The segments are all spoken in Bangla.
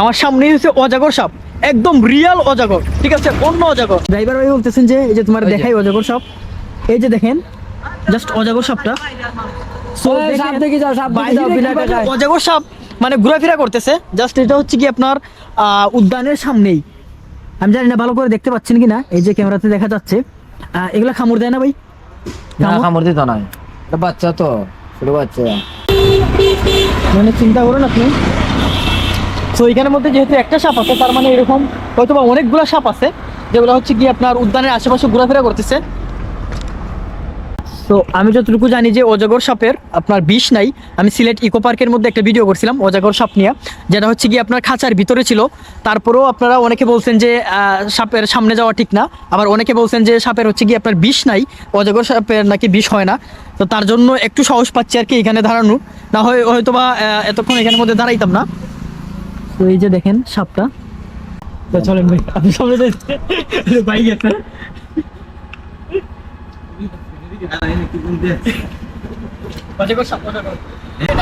আমার সামনেই হচ্ছে অজাগর সাপ। একদম রিয়াল অজাগর ঠিক আছে? অন্য অজাগর। ড্রাইভার ভাই বলতেছেন যে এই যে তোমার দেখাই অজাগর সাপ। এই যে দেখেন জাস্ট অজাগর সাপটা। অজাগর সাপ মানে ঘোরাফেরা করতেছে। জাস্ট এটা হচ্ছে কি আপনার আহ, উদ্যানের সামনেই। আমি জানি না ভালো করে দেখতে পাচ্ছেন কিনা? এই যে ক্যামেরাতে দেখা যাচ্ছে। আহ, এগুলা খামড় দেয় না ভাই? না? কামড় দিত এটা বাচ্চা তো ছোট বাচ্চা। মানে চিন্তা করুন আপনি। তো এখানের মধ্যে যেহেতু একটা সাপ আছে, তার মানে এরকম হয়তো বা অনেকগুলো সাপ আছে, যেগুলো হচ্ছে কি আপনার উদ্যানের আশেপাশে ঘোরাফেরা করতেছে। তো আমি যতটুকু জানি যে অজগর সাপের আপনার বিষ নাই, আমি সিলেট ইকো পার্কের মধ্যে একটা ভিডিও করছিলাম, অজাগর সাপ নিয়ে, যেটা হচ্ছে কি আপনার খাঁচার ভিতরে ছিল। তারপরেও আপনারা অনেকে বলছেন যে সাপের সামনে যাওয়া ঠিক না। আবার অনেকে বলছেন যে, সাপের হচ্ছে কি আপনার বিষ নাই, অজগর সাপের নাকি বিষ হয় না। তো তার জন্য একটু সাহস পাচ্ছি আর কি এখানে দাঁড়ানো না হয় হয়তো বা এতক্ষণ এখানের মধ্যে দাঁড়াইতাম না। তো এই যে দেখেন সাপটা। তো চলেন ভাই আপনি সামনে গেছে ভাই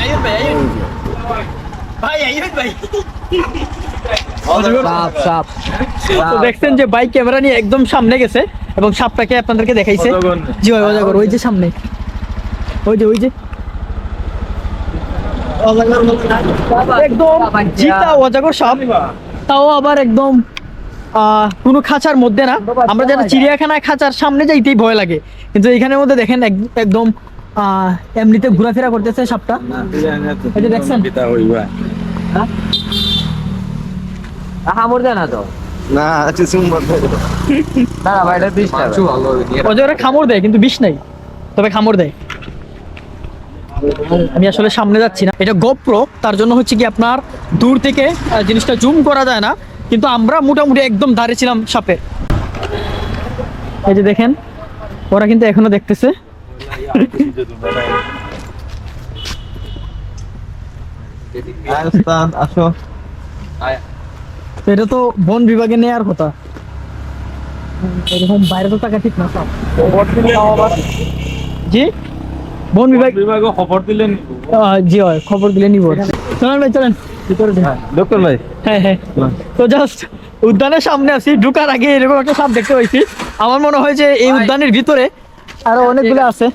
আইয়ুব ভাই আইয়ুব ভাই। অজগর সাপ সাপ তো দেখছেন যে বাইক ক্যামেরা নিয়ে একদম সামনে গেছে এবং সাপটাকে আপনাদেরকে দেখাইছে। জি ওই যে সামনে। ওই যে ওই যে। একদম জিতা অজগর সাপ। তাও আবার একদম কোনো খাঁচার মধ্যে না। আমরা যেটা চিড়িয়াখানায় খাঁচার সামনে যাইতেই ভয় লাগে। কিন্তু এখানের মধ্যে দেখেন একদম এমনিতে ঘোরাফেরা করতেছে সাপটা। দেখছেন? দেয় না তো। না না না ভাই এটা বিষ না খামড় দেয় কিন্তু বিষ নাই। তবে খামড় দেয়। আমি আসলে সামনে যাচ্ছি না। এটা গোপ্রো তার জন্য হচ্ছে কি আপনার দূর থেকে জিনিসটা জুম করা যায় না কিন্তু আমরা মোটামুটি একদম দাঁড়িয়ে ছিলাম সাপের। এই যে দেখেন ওরা কিন্তু এখনও দেখতেছে। আসো। এটা তো বন বিভাগে নেওয়ার কথা। এরকম বাইরে তো টাকা ঠিক না জি? বন বিভাগ বিভাগে খবর দিলে জি হয় খবর দিলে নিব। চলেন ভাই চলেন। ভিতরে ডক্টর ভাই। হ্যাঁ হ্যাঁ। তো জাস্ট উদ্যানের সামনে আছি ঢুকার আগে এরকম একটা সাপ দেখতে পাইছি। আমার মনে হয় যে এই উদ্যানের ভিতরে আরও অনেকগুলো আছে।